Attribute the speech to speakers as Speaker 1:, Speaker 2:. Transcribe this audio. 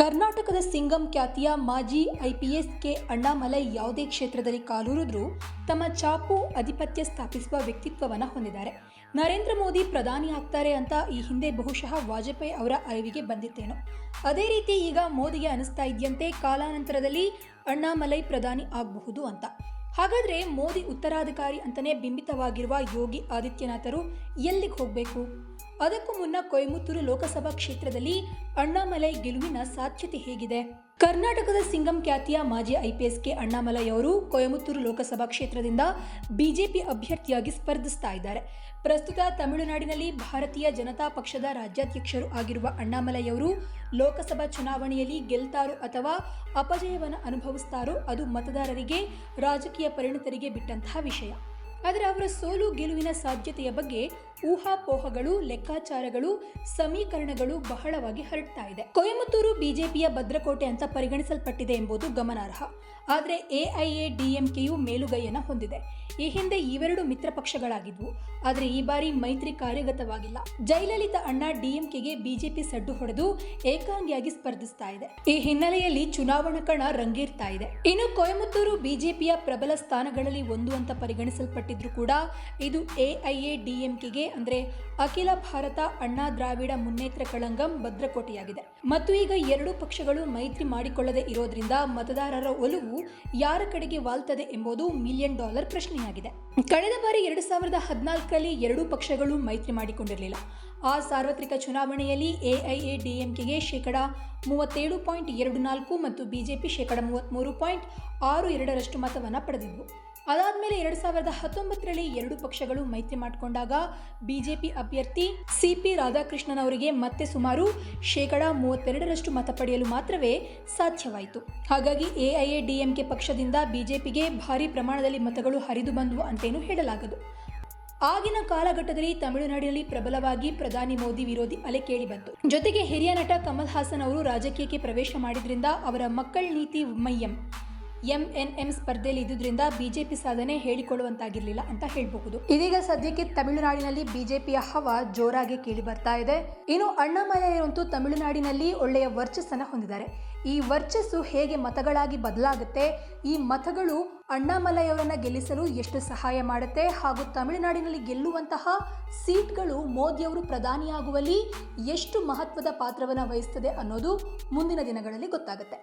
Speaker 1: ಕರ್ನಾಟಕದ ಸಿಂಗಂ ಖ್ಯಾತಿಯ ಮಾಜಿ ಐಪಿಎಸ್ ಕೆ ಅಣ್ಣಾಮಲೈ ಯಾವುದೇ ಕ್ಷೇತ್ರದಲ್ಲಿ ಕಾಲೂರಿದ್ರೂ ತಮ್ಮ ಚಾಪು ಅಧಿಪತ್ಯ ಸ್ಥಾಪಿಸುವ ವ್ಯಕ್ತಿತ್ವವನ್ನು ಹೊಂದಿದ್ದಾರೆ. ನರೇಂದ್ರ ಮೋದಿ ಪ್ರಧಾನಿ ಆಗ್ತಾರೆ ಅಂತ ಈ ಹಿಂದೆ ಬಹುಶಃ ವಾಜಪೇಯಿ ಅವರ ಅರಿವಿಗೆ ಬಂದಿತ್ತೇನೋ. ಅದೇ ರೀತಿ ಈಗ ಮೋದಿಗೆ ಅನಿಸ್ತಾ ಇದೆಯಂತೆ ಕಾಲಾನಂತರದಲ್ಲಿ ಅಣ್ಣಾಮಲೈ ಪ್ರಧಾನಿ ಆಗಬಹುದು ಅಂತ. ಹಾಗಾದರೆ ಮೋದಿ ಉತ್ತರಾಧಿಕಾರಿ ಅಂತಲೇ ಬಿಂಬಿತವಾಗಿರುವ ಯೋಗಿ ಆದಿತ್ಯನಾಥರು ಎಲ್ಲಿಗೆ ಹೋಗಬೇಕು? ಅದಕ್ಕೂ ಮುನ್ನ ಕೊಯಮತ್ತೂರು ಲೋಕಸಭಾ ಕ್ಷೇತ್ರದಲ್ಲಿ ಅಣ್ಣಾಮಲೈ ಗೆಲುವಿನ ಸಾಧ್ಯತೆ ಹೇಗಿದೆ. ಕರ್ನಾಟಕದ ಸಿಂಗಂ ಖ್ಯಾತಿಯ ಮಾಜಿ ಐಪಿಎಸ್ಗೆ ಅಣ್ಣಾಮಲೈ ಅವರು ಕೊಯಮತ್ತೂರು ಲೋಕಸಭಾ ಕ್ಷೇತ್ರದಿಂದ ಬಿಜೆಪಿ ಅಭ್ಯರ್ಥಿಯಾಗಿ ಸ್ಪರ್ಧಿಸ್ತಾ ಇದ್ದಾರೆ. ಪ್ರಸ್ತುತ ತಮಿಳುನಾಡಿನಲ್ಲಿ ಭಾರತೀಯ ಜನತಾ ಪಕ್ಷದ ರಾಜ್ಯಾಧ್ಯಕ್ಷರು ಆಗಿರುವ ಅಣ್ಣಾಮಲೈ ಅವರು ಲೋಕಸಭಾ ಚುನಾವಣೆಯಲ್ಲಿ ಗೆಲ್ತಾರೋ ಅಥವಾ ಅಪಜಯವನ್ನು ಅನುಭವಿಸ್ತಾರೋ ಅದು ಮತದಾರರಿಗೆ ರಾಜಕೀಯ ಪರಿಣಿತರಿಗೆ ಬಿಟ್ಟಂತಹ ವಿಷಯ. ಆದರೆ ಅವರ ಸೋಲು ಗೆಲುವಿನ ಸಾಧ್ಯತೆಯ ಬಗ್ಗೆ ಊಹಾಪೋಹಗಳು, ಲೆಕ್ಕಾಚಾರಗಳು, ಸಮೀಕರಣಗಳು ಬಹಳವಾಗಿ ಹರಡ್ತಾ ಇದೆ. ಕೊಯಮತ್ತೂರು ಬಿಜೆಪಿಯ ಭದ್ರಕೋಟೆ ಅಂತ ಪರಿಗಣಿಸಲ್ಪಟ್ಟಿದೆ ಎಂಬುದು ಗಮನಾರ್ಹ. ಆದರೆ ಎಐಎ ಡಿಎಂಕೆಯು ಮೇಲುಗೈಯನ್ನು ಹೊಂದಿದೆ. ಈ ಹಿಂದೆ ಇವೆರಡು ಮಿತ್ರ ಪಕ್ಷಗಳಾಗಿದ್ವು ಆದರೆ ಈ ಬಾರಿ ಮೈತ್ರಿ ಕಾರ್ಯಗತವಾಗಿಲ್ಲ. ಜಯಲಲಿತಾ ಅಣ್ಣ ಡಿಎಂಕೆಗೆ ಬಿಜೆಪಿ ಸಡ್ಡು ಹೊಡೆದು ಏಕಾಂಗಿಯಾಗಿ ಸ್ಪರ್ಧಿಸ್ತಾ ಇದೆ. ಈ ಹಿನ್ನೆಲೆಯಲ್ಲಿ ಚುನಾವಣಾ ಕಣ ರಂಗೇರ್ತಾ ಇದೆ. ಇನ್ನು ಕೊಯಮತ್ತೂರು ಬಿಜೆಪಿಯ ಪ್ರಬಲ ಸ್ಥಾನಗಳಲ್ಲಿ ಒಂದು ಅಂತ ಪರಿಗಣಿಸಲ್ಪಟ್ಟಿದ್ರು ಕೂಡ ಇದು ಎಐಎ ಡಿಎಂಕೆಗೆ ಅಂದ್ರೆ ಅಖಿಲ ಭಾರತ ಅಣ್ಣಾ ದ್ರಾವಿಡ ಮುನ್ನೇತ್ರ ಕಳಂಗಂ ಭದ್ರಕೋಟೆಯಾಗಿದೆ. ಮತ್ತು ಈಗ ಎರಡೂ ಪಕ್ಷಗಳು ಮೈತ್ರಿ ಮಾಡಿಕೊಳ್ಳದೆ ಇರೋದ್ರಿಂದ ಮತದಾರರ ಒಲವು ಯಾರ ಕಡೆಗೆ ವಾಲ್ತದೆ ಎಂಬುದು ಮಿಲಿಯನ್ ಡಾಲರ್ ಪ್ರಶ್ನೆಯಾಗಿದೆ. ಕಳೆದ ಬಾರಿ ಎರಡು ಸಾವಿರದ ಹದಿನಾಲ್ಕರಲ್ಲಿ ಎರಡೂ ಪಕ್ಷಗಳು ಮೈತ್ರಿ ಮಾಡಿಕೊಂಡಿರಲಿಲ್ಲ. ಆ ಸಾರ್ವತ್ರಿಕ ಚುನಾವಣೆಯಲ್ಲಿ ಎಐಎಡಿಎಂಕೆಗೆ ಶೇಕಡ ಮೂವತ್ತೇಳು ಪಾಯಿಂಟ್ ಎರಡು ನಾಲ್ಕು ಮತ್ತು ಬಿಜೆಪಿ ಶೇಕಡ ಮೂವತ್ತ್ಮೂರು ಪಾಯಿಂಟ್ ಆರು ಎರಡರಷ್ಟು ಮತವನ್ನು ಪಡೆದಿದ್ವು ಅದಾದಮೇಲೆ ಎರಡು ಸಾವಿರದ ಹತ್ತೊಂಬತ್ತರಲ್ಲಿ ಎರಡು ಪಕ್ಷಗಳು ಮೈತ್ರಿ ಮಾಡಿಕೊಂಡಾಗ ಬಿಜೆಪಿ ಅಭ್ಯರ್ಥಿ ಸಿ ಪಿ ರಾಧಾಕೃಷ್ಣನ್ ಅವರಿಗೆ ಮತ್ತೆ ಸುಮಾರು ಶೇಕಡ ಮೂವತ್ತೆರಡರಷ್ಟು ಮತ ಪಡೆಯಲು ಮಾತ್ರವೇ ಸಾಧ್ಯವಾಯಿತು. ಹಾಗಾಗಿ ಎಐಎಡಿಎಂಕೆ ಪಕ್ಷದಿಂದ ಬಿಜೆಪಿಗೆ ಭಾರಿ ಪ್ರಮಾಣದಲ್ಲಿ ಮತಗಳು ಹರಿದು ಬಂದವು ಅಂತೇನು ಹೇಳಲಾಗದು. ಆಗಿನ ಕಾಲಘಟ್ಟದಲ್ಲಿ ತಮಿಳುನಾಡಿನಲ್ಲಿ ಪ್ರಬಲವಾಗಿ ಪ್ರಧಾನಿ ಮೋದಿ ವಿರೋಧಿ ಅಲೆ ಕೇಳಿಬಂತು. ಜೊತೆಗೆ ಹಿರಿಯ ನಟ ಕಮಲ್ ಹಾಸನ್ ಅವರು ರಾಜಕೀಯಕ್ಕೆ ಪ್ರವೇಶ ಮಾಡಿದ್ರಿಂದ ಅವರ ಮಕ್ಕಳ ನೀತಿ ಮೈಯಂ ಎಂ ಸ್ಪರ್ಧೆಯಲ್ಲಿ ಇದ್ದುದರಿಂದ ಬಿಜೆಪಿ ಸಾಧನೆ ಹೇಳಿಕೊಳ್ಳುವಂತಾಗಿರಲಿಲ್ಲ ಅಂತ ಹೇಳಬಹುದು. ಇದೀಗ ಸದ್ಯಕ್ಕೆ ತಮಿಳುನಾಡಿನಲ್ಲಿ ಬಿಜೆಪಿಯ ಹವ ಜೋರಾಗಿ ಕೇಳಿ ಬರ್ತಾ ಇದೆ. ಇನ್ನು ಅಣ್ಣಾಮಲೈಯರಂತೂ ತಮಿಳುನಾಡಿನಲ್ಲಿ ಒಳ್ಳೆಯ ವರ್ಚಸ್ಸನ್ನು ಹೊಂದಿದ್ದಾರೆ. ಈ ವರ್ಚಸ್ಸು ಹೇಗೆ ಮತಗಳಾಗಿ ಬದಲಾಗುತ್ತೆ, ಈ ಮತಗಳು ಅಣ್ಣಾಮಲೈಯವರನ್ನ ಗೆಲ್ಲಿಸಲು ಎಷ್ಟು ಸಹಾಯ ಮಾಡುತ್ತೆ ಹಾಗೂ ತಮಿಳುನಾಡಿನಲ್ಲಿ ಗೆಲ್ಲುವಂತಹ ಸೀಟ್ಗಳು ಮೋದಿಯವರು ಪ್ರಧಾನಿಯಾಗುವಲ್ಲಿ ಎಷ್ಟು ಮಹತ್ವದ ಪಾತ್ರವನ್ನು ವಹಿಸ್ತದೆ ಅನ್ನೋದು ಮುಂದಿನ ದಿನಗಳಲ್ಲಿ ಗೊತ್ತಾಗುತ್ತೆ.